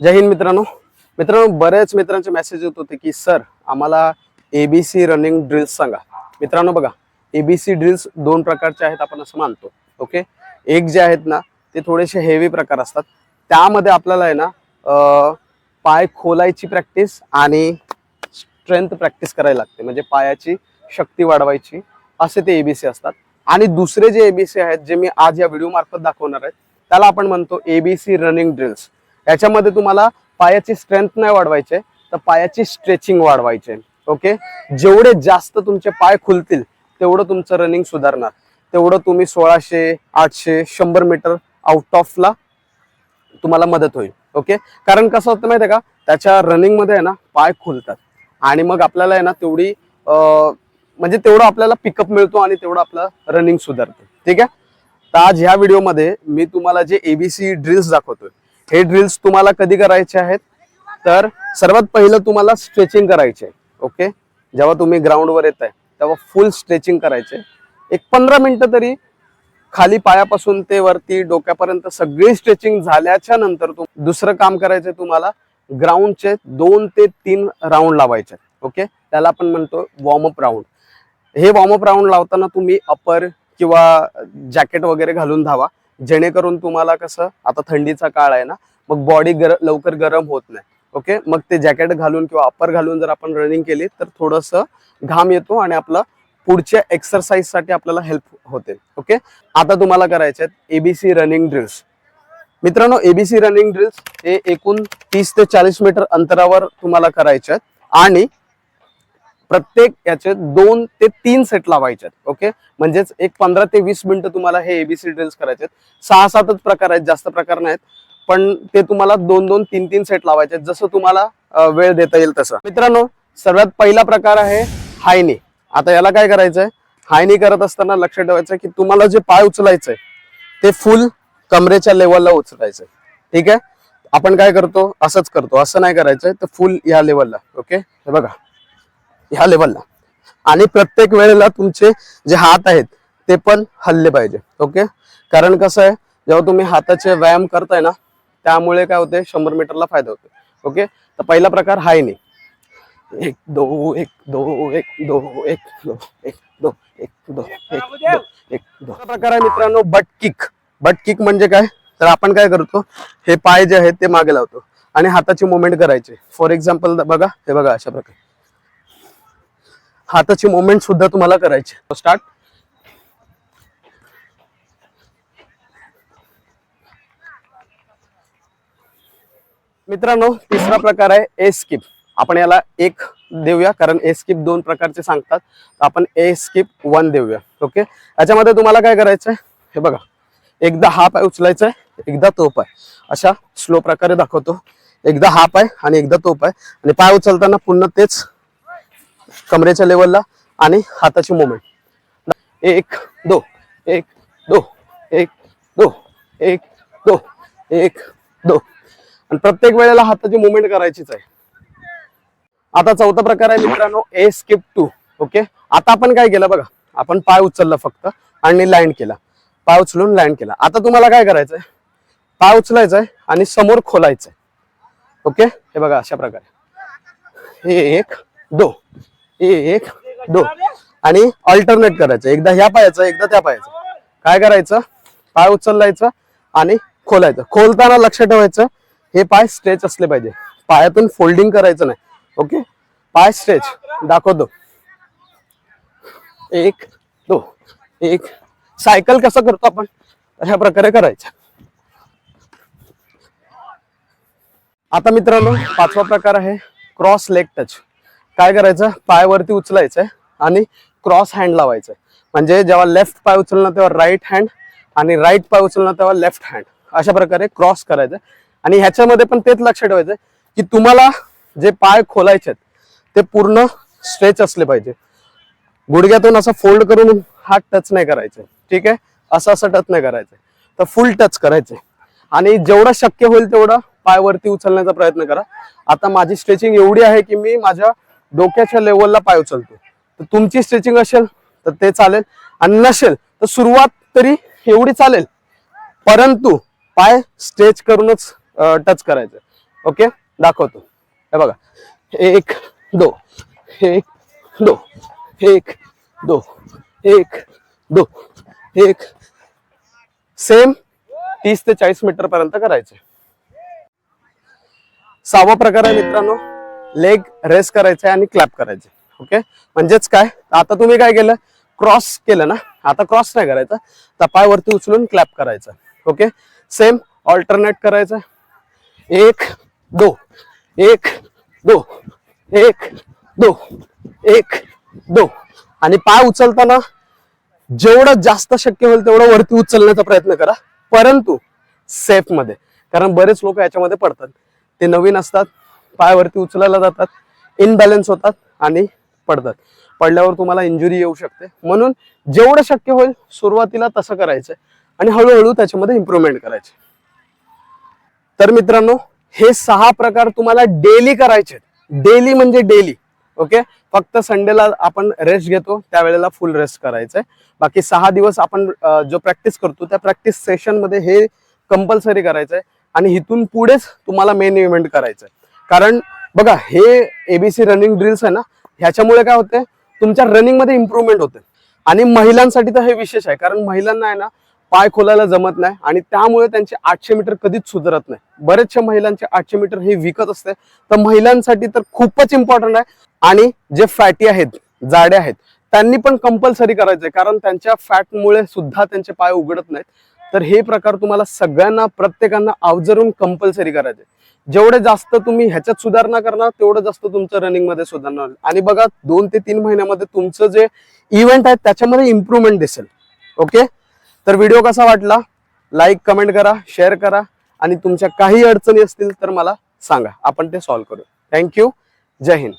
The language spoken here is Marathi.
जय हिंद मित्रांनो. मित्रांनो बरेच मित्रांचे मेसेज येत होते की सर आम्हाला एबीसी रनिंग ड्रिल्स सांगा. मित्रांनो बघा एबीसी ड्रिल्स दोन प्रकारचे आहेत आपण असं मानतो ओके एक जे आहेत ना ते थोडेसे हेवी प्रकार असतात. त्यामध्ये आपल्याला आहे ना पाय खोलायची प्रॅक्टिस आणि स्ट्रेंथ प्रॅक्टिस करायला लागते. म्हणजे पायाची शक्ती वाढवायची असे ते एबीसी असतात. आणि दुसरे जे एबीसी आहेत जे मी आज या व्हिडिओ मार्फत दाखवणार आहेत त्याला आपण म्हणतो एबीसी रनिंग ड्रिल्स याच्यामध्ये तुम्हाला पायाची स्ट्रेंथ नाही वाढवायचे तर पायाची स्ट्रेचिंग वाढवायचे. ओके जेवढे जास्त तुमचे पाय खुलतील तेवढं तुमचं रनिंग सुधारणार. तेवढं तुम्ही सोळाशे आठशे शंभर मीटर आउट ऑफला तुम्हाला मदत होईल. ओके कारण कसं होतं माहिती आहे का? त्याच्या रनिंगमध्ये आहे ना पाय खुलतात. आणि मग आपल्याला आहे ना तेवढी म्हणजे तेवढं आपल्याला पिकअप मिळतो आणि तेवढं आपलं रनिंग सुधारते. ठीक आहे? तर आज ह्या व्हिडिओमध्ये मी तुम्हाला जे एबीसी ड्रिल्स दाखवतोय हे ड्रिल्स तुम्हाला कधी करायचे आहेत? तर सर्वात पहिलं तुम्हाला स्ट्रेचिंग करायचे ओके जेव्हा तुम्ही ग्राउंडवर येत आहे तेव्हा फुल स्ट्रेचिंग करायचे. एक पंधरा मिनटं तरी खाली पायापासून ते वरती डोक्यापर्यंत सगळी स्ट्रेचिंग झाल्याच्यानंतर तुम दुसरं काम करायचं तुम्हाला ग्राउंडचे दोन ते तीन राऊंड लावायचे ओके त्याला आपण म्हणतो वॉर्मअप राऊंड हे वॉर्मअप राऊंड लावताना तुम्ही अपर किंवा जॅकेट वगैरे घालून धावा. जेणेकरून तुम्हाला कसं आता थंडीचा काळ आहे ना मग बॉडी गर लवकर गरम होत नाही. ओके मग ते जॅकेट घालून किंवा अपर घालून जर आपण रनिंग केली तर थोडंसं घाम येतो आणि आपला पुढच्या एक्सरसाइजसाठी आपल्याला हेल्प होते. ओके आता तुम्हाला करायचे आहेत एबीसी रनिंग ड्रिल्स मित्रांनो एबीसी रनिंग ड्रिल्स हे एकूण तीस ते चाळीस मीटर अंतरावर तुम्हाला करायचे आहेत. आणि प्रत्येक याचे दोन ते तीन सेट लावायचे आहेत ओके म्हणजेच एक पंधरा ते वीस मिनिटं तुम्हाला हे एबीसी ड्रिल्स करायचे आहेत. सहा सातच प्रकार आहेत जास्त प्रकार नाहीत पण ते तुम्हाला दोन दोन तीन तीन सेट लावायचे आहेत. जसं तुम्हाला वेळ देता येईल तसं. मित्रांनो सर्वात पहिला प्रकार आहे हायनी. आता याला काय करायचंय? हायनी करत असताना लक्ष ठेवायचं की तुम्हाला जे पाय उचलायचंय ते फुल कमरेच्या लेवलला उचलायचंय. ठीक आहे? आपण काय करतो? असंच करतो. असं नाही करायचंय तर फुल या लेवलला ओके हे बघा. ह्या लेवलला आणि प्रत्येक वेळेला तुमचे जे हात आहेत ते पण हल्ले पाहिजे ओके कारण कसं आहे जेव्हा तुम्ही हाताचे व्यायाम करताय ना त्यामुळे काय होते शंभर मीटरला फायदा होतो ओके तर पहिला प्रकार हाय नाही. एक दो एक दो एक दो एक दो एक दो एक दो एक दो एक दो. प्रकार आहे मित्रांनो बट किक बट किक म्हणजे काय? तर आपण काय करतो हे पाय जे आहेत ते मागे लावतो आणि हाताची मुवमेंट करायची. फॉर एक्झाम्पल बघा हे बघा अशा प्रकारे. हाताची मुवमेंट सुद्धा तुम्हाला करायची. स्टार्ट मित्रांनो तिसरा प्रकार आहे ए स्किप आपण याला एक देऊया कारण ए स्किप दोन प्रकारचे सांगतात. तर आपण ए स्किप वन देऊया ओके याच्यामध्ये तुम्हाला काय करायचं आहे हे बघा. एकदा हा पाय उचलायचा आहे एकदा तो पाय. अशा स्लो प्रकारे दाखवतो. एकदा हा पाय आणि एकदा तो पाय. आणि पाय उचलताना पुन्हा तेच कमरेच्या लेवलला आणि हाताची मुवमेंट एक दो एक दो एक दो एक दो एक दो. आणि प्रत्येक वेळेला हाताची मुवमेंट करायचीच आहे. आता चौथा प्रकार आहे मित्रांनो ए स्किप टू ओके आता आपण काय केलं बघा? आपण पाय उचलला फक्त आणि लँड केला. पाय उचलून लँड केला. आता तुम्हाला काय करायचंय? पाय उचलायचंय आणि समोर खोलायचंय. ओके हे बघा अशा प्रकारे. एक दो. एक दो. आणि ऑल्टरनेट करायचं. एकदा ह्या पायाचं एकदा त्या पायाचं. काय करायचं? पाय उचलायचं आणि खोलायचं. खोलताना लक्ष ठेवायचं. हे पाय स्ट्रेच असले पाहिजे. पायातून फोल्डिंग करायचं नाही. ओके पाय स्ट्रेच दाखवतो. एक दो. एक. सायकल कसं करतो आपण? अशा प्रकारे करायचं. आता मित्रांनो पाचवा प्रकार आहे क्रॉस लेग टच काय करायचं? पायावरती उचलायचंय आणि क्रॉस हँड लावायचं म्हणजे जेव्हा लेफ्ट पाय उचलणार तेव्हा राईट हँड आणि राईट पाय उचलणं तेव्हा लेफ्ट हँड अशा प्रकारे क्रॉस करायचं. आणि ह्याच्यामध्ये पण तेच लक्ष ठेवायचं की तुम्हाला जे पाय खोलायचे आहेत ते पूर्ण स्ट्रेच असले पाहिजे. गुडघ्यातून असं फोल्ड करून हा टच नाही करायचे. ठीक आहे? असं असं टच नाही करायचं. तर फुल टच करायचे. आणि जेवढं शक्य होईल तेवढं पायवरती उचलण्याचा प्रयत्न करा. आता माझी स्ट्रेचिंग एवढी आहे की मी माझ्या डोक्याच्या लेवलला पाय उचलतो. तर तुमची स्ट्रेचिंग असेल तर ते चालेल. आणि नसेल तर सुरुवात तरी एवढी चालेल. परंतु पाय स्ट्रेच करूनच टच करायचं. ओके दाखवतो. हे बघा. एक दो. एक दो. एक दो. एक दो. एक. सेम तीस ते चाळीस मीटर पर्यंत करायचे. सहावा प्रकार आहे मित्रांनो. लेग रेस करायचे आणि क्लॅप करायचे ओके म्हणजेच काय? आता तुम्ही काय केलं? क्रॉस केलं ना? आता क्रॉस नाही करायचं. तर पाय वरती उचलून क्लॅप करायचं. ओके सेम ऑल्टरनेट करायचं. एक दो. एक दो. एक दो. एक दो. आणि पाय उचलताना जेवढं जास्त शक्य होईल तेवढं वरती उचलण्याचा प्रयत्न करा. परंतु सेफमध्ये कारण बरेच लोक याच्यामध्ये पडतात. ते नवीन असतात. पायावरती उचलायला जातात इनबॅलन्स होतात आणि पडतात. पडल्यावर तुम्हाला इंजुरी येऊ शकते. म्हणून जेवढं शक्य होईल सुरुवातीला तसं करायचं आणि हळूहळू त्याच्यामध्ये इम्प्रुव्हमेंट करायचे. तर मित्रांनो हे सहा प्रकार तुम्हाला डेली करायचे डेली म्हणजे डेली ओके फक्त संडेला आपण रेस्ट घेतो त्यावेळेला फुल रेस्ट करायचंय. बाकी सहा दिवस आपण जो प्रॅक्टिस करतो त्या प्रॅक्टिस सेशनमध्ये हे कंपल्सरी करायचंय. आणि इथून पुढेच तुम्हाला मेन इव्हेंट करायचंय. कारण बघा हे एबीसी रनिंग ड्रिल्स आहे ना ह्याच्यामुळे काय होते तुमच्या रनिंगमध्ये इम्प्रुव्हमेंट होते आणि महिलांसाठी तर हे विशेष आहे कारण महिलांना आहे ना पाय खोलायला जमत नाही आणि त्यामुळे त्यांचे आठशे मीटर कधीच सुधारत नाही. बरेचशा महिलांचे आठशे मीटर हे विकत असते. तर महिलांसाठी तर खूपच इम्पॉर्टंट आहे. आणि जे फॅटी आहेत जाडे आहेत त्यांनी पण कंपल्सरी करायचंय कारण त्यांच्या फॅटमुळे सुद्धा त्यांचे पाय उघडत नाहीत. तर हे प्रकार तुम्हाला सगळ्यांना प्रत्येकांना अवजरून कंपल्सरी करायचे. जेवढे जास्त तुम्ही ह्याच्यात सुधारणा करणार तेवढं जास्त तुमचं रनिंगमध्ये सुधारणा होईल. आणि बघा दोन ते तीन महिन्यामध्ये तुमचं जे इव्हेंट आहे त्याच्यामध्ये इम्प्रुव्हमेंट दिसेल. ओके? तर व्हिडिओ कसा वाटला? लाईक कमेंट करा शेअर करा. आणि तुमच्या काही अडचणी असतील तर मला सांगा. आपण ते सॉल्व्ह करू थँक्यू जय हिंद.